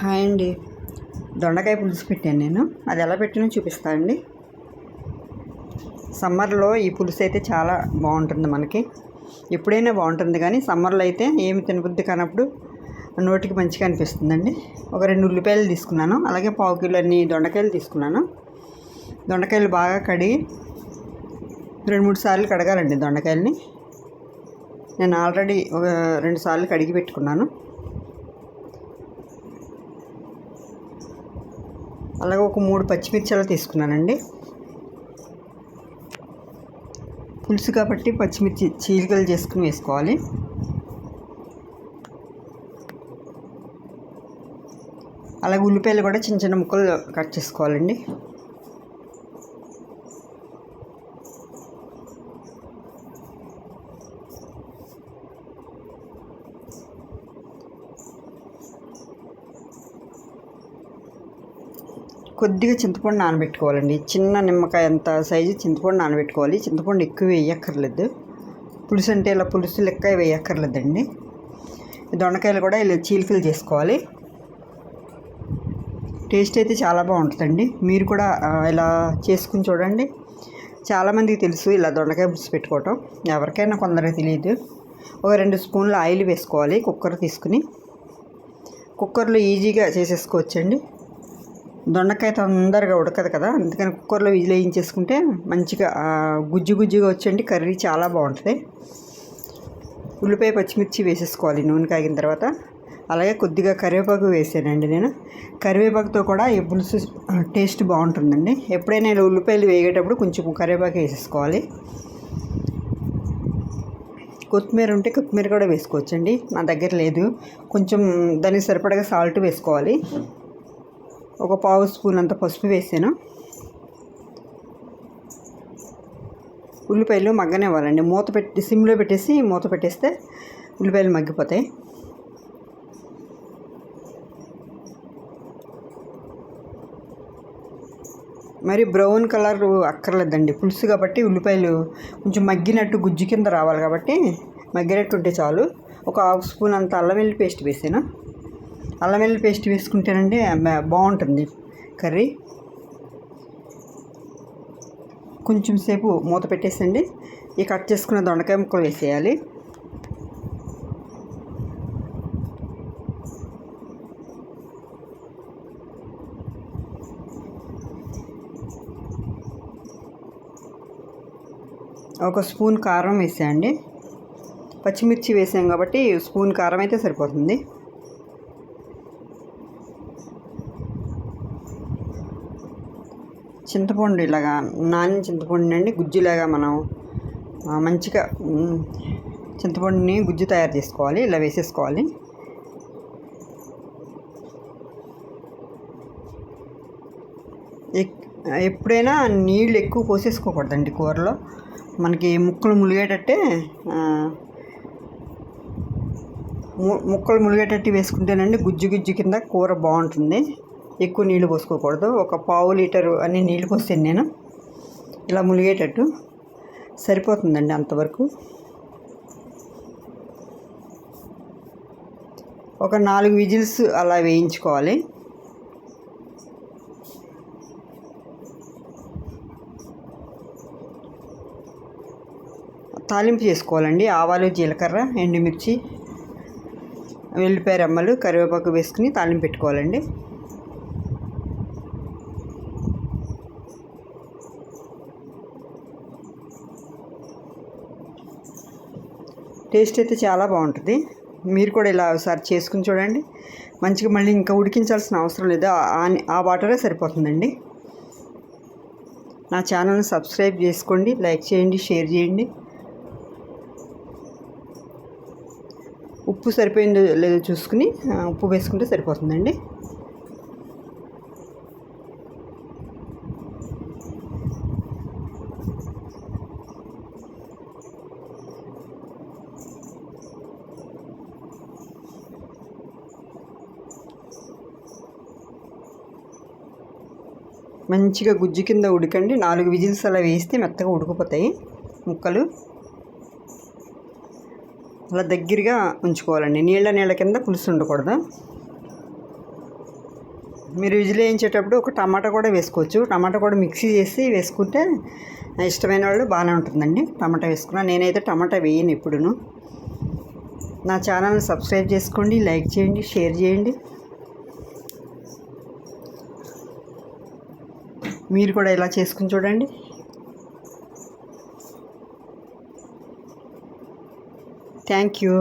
Hi అండి. దొండకాయ పులుసు పెట్టాను నేను. అది ఎలా పెట్టినో చూపిస్తా అండి. సమ్మర్లో ఈ పులుసు అయితే చాలా బాగుంటుంది మనకి. ఎప్పుడైనా బాగుంటుంది కానీ సమ్మర్లో అయితే ఏమి తినబుద్ధి కానప్పుడు నోటికి మంచిగా అనిపిస్తుందండి. ఒక రెండు ఉల్లిపాయలు తీసుకున్నాను. అలాగే పావు కిలో అన్ని దొండకాయలు తీసుకున్నాను. దొండకాయలు బాగా కడిగి రెండు మూడు సార్లు కడగాలండి దొండకాయలని. నేను ఆల్రెడీ ఒక రెండు సార్లు కడిగి పెట్టుకున్నాను. అలాగే ఒక మూడు పచ్చిమిర్చిలు తీసుకున్నానండి. పులుసు కాబట్టి పచ్చిమిర్చి చీలికలు చేసుకుని వేసుకోవాలి. అలాగే ఉల్లిపాయలు కూడా చిన్న చిన్న ముక్కలు కట్ చేసుకోవాలండి. కొద్దిగా చింతపండు నానబెట్టుకోవాలండి. చిన్న నిమ్మకాయ అంత సైజు చింతపండు నానబెట్టుకోవాలి. చింతపండు ఎక్కువ వేయక్కర్లేదు. పులుసు అంటే ఇలా పులుసు లెక్క వేయక్కర్లేదండి. దొండకాయలు కూడా ఇలా చీలికలు చేసుకోవాలి. టేస్ట్ అయితే చాలా బాగుంటుందండి. మీరు కూడా ఇలా చేసుకుని చూడండి. చాలామందికి తెలుసు ఇలా దొండకాయ పులుసు పెట్టుకోవటం. ఎవరికైనా కొందరికి తెలియదు. ఒక రెండు స్పూన్లు ఆయిల్ వేసుకోవాలి కుక్కర్ తీసుకుని. కుక్కర్లో ఈజీగా చేసేసుకోవచ్చండి. దొండకాయ తొందరగా ఉడకదు కదా అందుకని కుక్కర్లో విజిల్ వేయించేసుకుంటే మంచిగా గుజ్జు గుజ్జుగా వచ్చండి కర్రీ చాలా బాగుంటుంది. ఉల్లిపాయ పచ్చిమిర్చి వేసేసుకోవాలి నూనె కాగిన తర్వాత. అలాగే కొద్దిగా కరివేపాకు వేసానండి నేను. కరివేపాకుతో కూడా ఈ పులుసు టేస్ట్ బాగుంటుందండి. ఎప్పుడైనా ఇలా ఉల్లిపాయలు వేగేటప్పుడు కొంచెం కరివేపాకు వేసేసుకోవాలి. కొత్తిమీర ఉంటే కొత్తిమీర కూడా వేసుకోవచ్చండి నా దగ్గర లేదు. కొంచెం దానికి సరిపడగా సాల్ట్ వేసుకోవాలి. ఒక పావు స్పూన్ అంత పసుపు వేసాను. ఉల్లిపాయలు మగ్గనివ్వాలండి. మూత పెట్టి సిమ్లో పెట్టేసి మూత పెట్టేస్తే ఉల్లిపాయలు మగ్గిపోతాయి. మరి బ్రౌన్ కలర్ అక్కర్లేదండి. పులుసు కాబట్టి ఉల్లిపాయలు కొంచెం మగ్గినట్టు గుజ్జు కింద రావాలి కాబట్టి మగ్గినట్టు ఉంటే చాలు. ఒక హాఫ్ స్పూన్ అంత అల్లం వెల్లి పేస్ట్ వేసాను. అల్లం వెల్లుల్లి పేస్ట్ వేసుకుంటేనండి బాగుంటుంది కర్రీ. కొంచెం సేపు మూత పెట్టేసండి. ఈ కట్ చేసుకున్న దొండకాయ ముక్కలు వేసేయాలి. ఒక స్పూన్ కారం వేసేయండి. పచ్చిమిర్చి వేసాం కాబట్టి స్పూన్ కారం అయితే సరిపోతుంది. చింతపండు ఇలాగా నానిన చింతపండు అండి గుజ్జులాగా మనం మంచిగా చింతపండుని గుజ్జు తయారు చేసుకోవాలి ఇలా వేసేసుకోవాలి. ఎప్పుడైనా నీళ్ళు ఎక్కువ పోసేసుకోకూడదండి కూరలో. మనకి ముక్కలు ములిగేటట్టే ముక్కలు ములిగేటట్టు వేసుకుంటేనండి గుజ్జు గుజ్జు కింద కూర బాగుంటుంది. ఎక్కువ నీళ్ళు పోసుకోకూడదు. ఒక పావు లీటరు అన్ని నీళ్ళు పోసాను నేను ఇలా ములిగేటట్టు సరిపోతుందండి అంతవరకు. ఒక నాలుగు విజిల్స్ అలా వేయించుకోవాలి. తాలింపు చేసుకోవాలండి. ఆవాలు జీలకర్ర ఎండుమిర్చి వెల్లిపాయ రెమ్మలు కరివేపాకు వేసుకుని తాలింపు పెట్టుకోవాలండి. టేస్ట్ అయితే చాలా బాగుంటుంది. మీరు కూడా ఇలా ఒకసారి చేసుకుని చూడండి. మంచిగా మళ్ళీ ఇంకా ఉడికించాల్సిన అవసరం లేదు. ఆ వాటరే సరిపోతుందండి. నా ఛానల్ని సబ్స్క్రైబ్ చేసుకోండి లైక్ చేయండి షేర్ చేయండి. ఉప్పు సరిపోయిందో లేదో చూసుకుని ఉప్పు వేసుకుంటే సరిపోతుందండి. మంచిగా గుజ్జు కింద ఉడకండి. నాలుగు విజిల్స్ అలా వేస్తే మెత్తగా ఉడికిపోతాయి ముక్కలు. అలా దగ్గరగా ఉంచుకోవాలండి. నీళ్ళ నీళ్ళ కింద పులుసు ఉండకూడదు. మీరు విజిల్ వేయించేటప్పుడు ఒక టమాటా కూడా వేసుకోవచ్చు. టమాటా కూడా మిక్సీ చేసి వేసుకుంటే ఇష్టమైన వాళ్ళు బాగానే ఉంటుందండి. టమాటా వేసుకున్నా నేనైతే టమాటా వేయను ఎప్పుడును. నా ఛానల్ని సబ్స్క్రైబ్ చేసుకోండి లైక్ చేయండి షేర్ చేయండి. మీరు కూడా ఇలా చేసుకుని చూడండి. Thank you